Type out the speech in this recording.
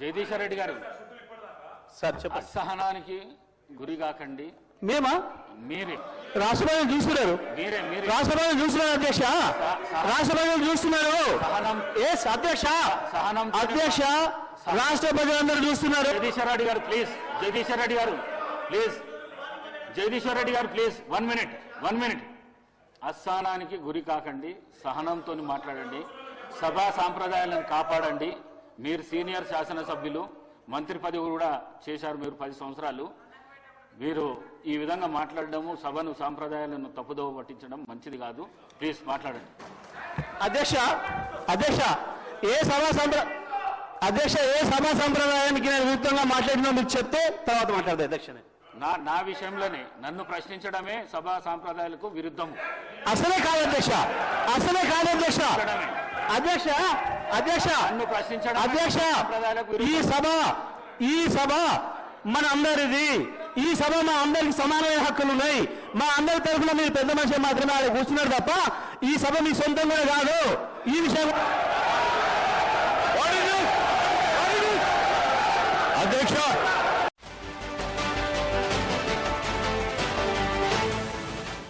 జగదీశ్వర్ రెడ్డి గారు సార్ చెప్పండి. అసహనానికి గురి కాకండి. మేమా? మీరే. రాష్ట్రపతి చూస్తున్నారు. మీరే మీరే. రాష్ట్రపతి చూస్తున్నారు అధ్యక్ష. రాష్ట్రపతి చూస్తున్నారు. సహనం. ఎస్ అధ్యక్ష. సహనం అధ్యక్ష. రాష్ట్ర ప్రజలందరూ చూస్తున్నారు. జగదీశ్వర్ రెడ్డి గారు ప్లీజ్. జగదీశ్వర్ రెడ్డి గారు please. Jagadishwar Reddy garu please. One minute one minute. అస్థానానికి గురి కాకండి సహనంతో మాట్లాడండి సభా సాంప్రదాయాలను కాపాడండి మీరు సీనియర్ శాసనసభ్యులు మంత్రి పదవి కూడా చేశారు మీరు పది సంవత్సరాలు. మీరు ఈ విధంగా మాట్లాడడము సభను సాంప్రదాయాలను తప్పుదోవ పట్టించడం మంచిది కాదు. ప్లీజ్ మాట్లాడండి. అధ్యక్ష అధ్యక్ష ఏ సభా సంప్ర అధ్యక్ష ఏ సభా సంప్రదాయానికి నేను విరుద్ధంగా మాట్లాడినా మీరు చెప్తే తర్వాత మాట్లాడదు అధ్యక్ష నా నా విషయంలోనే నన్ను ప్రశ్నించడమే సభా సాంప్రదాయాలకు విరుద్ధము. అసలే కాదు అధ్యక్ష అసలే కాదు అధ్యక్ష. అధ్యక్ష అధ్యక్ష నన్ను ప్రశ్నించడం అధ్యక్ష ఈ. సభ ఈ సభ మన అందరిది ఈ సభ మా అందరికి సమానమైన హక్కులు ఉన్నాయి. మా అందరి తరఫున మీరు పెద్ద మనిషి మాత్రమే ఆడ కూర్చున్నారు తప్ప ఈ సభ మీ సొంతంగా కాదు. ఈ విషయం అధ్యక్ష